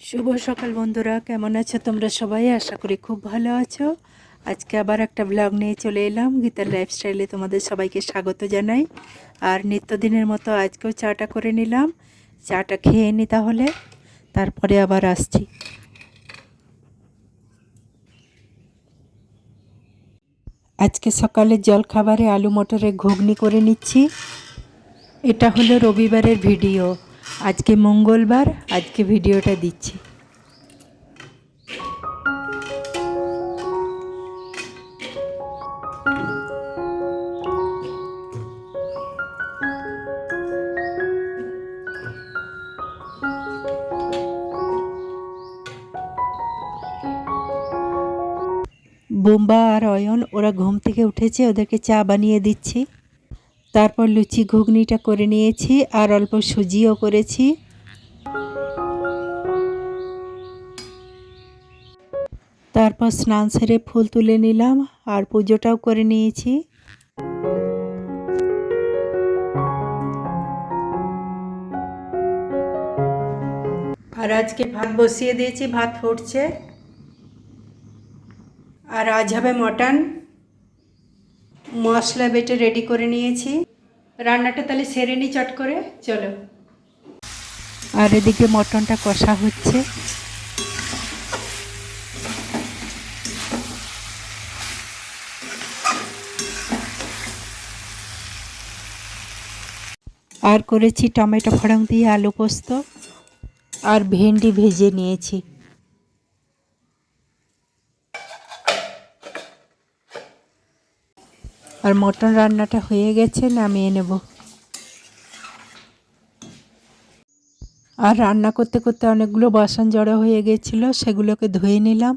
শুভ সকাল বন্ধুরা, কেমন আছো তোমরা সবাই? আশা করি খুব ভালো আছো। আজকে আবার একটা ব্লগ নিয়ে চলে এলাম, গীতার লাইফস্টাইলে তোমাদের সবাইকে স্বাগত জানাই। আর নিত্যদিনের মতো আজকেও চাটা করে নিলাম। চাটা খেয়ে নি তাহলে, তারপরে আবার আসছি। আজকে সকালে জলখাবারে আলু মটরের ঘুগনি করে নিচ্ছি। এটা হলো রবিবারের ভিডিও। আজকে মঙ্গলবার, আজকে ভিডিওটা দিচ্ছি। বোম্বা আর অয়ন, ওরা ঘুম থেকে উঠেছে, ওদেরকে চা বানিয়ে দিচ্ছি। তারপর লুচি ঘুগনিটা করে নিয়েছি আর অল্প সুজিও করেছি। তারপর স্নান সেরে ফুল তুলে নিলাম আর পুজোটাও করে নিয়েছি। আর আজকে ভাত বসিয়ে দিয়েছি, ভাত ফুটছে। আর আজ হবে মটন। মশলা বেটে রেডি করে নিয়েছি। রান্নাটা তাহলে সেরে নিই চট করে, চলো। আর এদিকে মটনটা কষা হচ্ছে। আর করেছি টমেটো ফড়ং দিয়ে আলু পোস্ত। আর ভেন্ডি ভেজে নিয়েছি। আর মটন রান্নাটা হয়ে গেছে, নামিয়ে নেব। আর রান্না করতে করতে অনেকগুলো বাসন জড়ো হয়ে গেছিল, সেগুলোকে ধুয়ে নিলাম।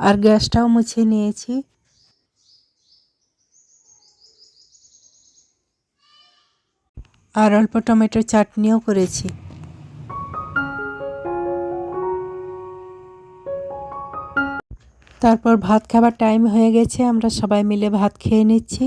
আর গ্যাসটাও মুছে নিয়েছি। আর অল্প টমেটো চাটনিও করেছি। তারপর ভাত খাবার টাইম হয়ে গেছে, আমরা সবাই মিলে ভাত খেয়ে নিচ্ছি।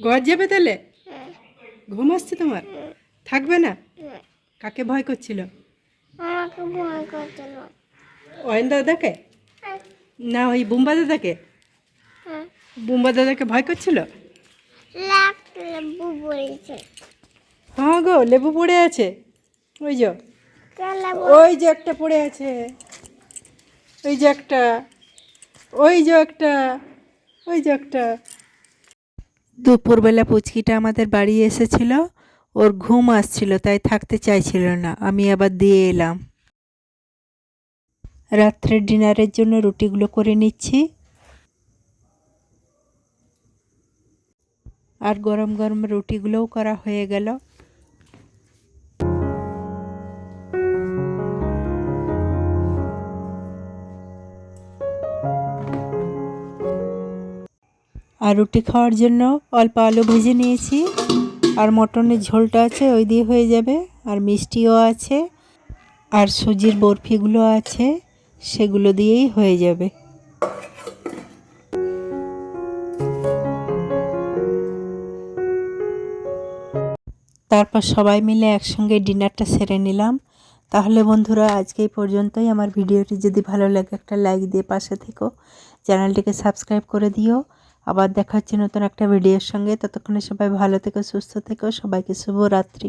ঘর যাবে তাহলে? ঘুম আসছে তোমার? থাকবে না? কাকে ভয় করছিল? অয়ন দাদাকে? না ওই বুম্বা দাদাকে? হ্যাঁ। বুম্বা দাদাকে ভয় করছিল? হ্যাঁ গো লেবু পড়ে আছে। ওই যে ওই যে একটা পড়ে আছে। ওই যে একটা ওই যে একটা ওই যে একটা। দুপুরবেলা পুচকিটা আমাদের বাড়ি এসেছিল, ওর ঘুম আসছিল, তাই থাকতে চাইছিল না, আমি আবার দিয়ে এলাম। রাত্রের ডিনারের জন্য রুটিগুলো করে নিচ্ছি। আর গরম গরম রুটিগুলোও করা হয়ে গেল। আর রুটি খাওয়ার জন্য অল্প আলু ভেজে নিয়েছি। আর মটনের ঝোলটা আছে, ওই দিয়ে হয়ে যাবে। আর মিষ্টিও আছে, আর সুজির বরফিগুলো আছে, সেগুলো দিয়েই হয়ে যাবে। তারপর সবাই মিলে একসঙ্গে ডিনারটা সেরে নিলাম। তাহলে বন্ধুরা, আজকে এই পর্যন্তই। আমার ভিডিওটি যদি ভালো লাগে, একটা লাইক দিয়ে পাশে থেকো। চ্যানেলটিকে সাবস্ক্রাইব করে দিও। আবার দেখা হচ্ছে নতুন একটা ভিডিওর সঙ্গে। ততক্ষণে সবাই ভালো থেকো, সুস্থ থেকো, সবাইকে শুভরাত্রি।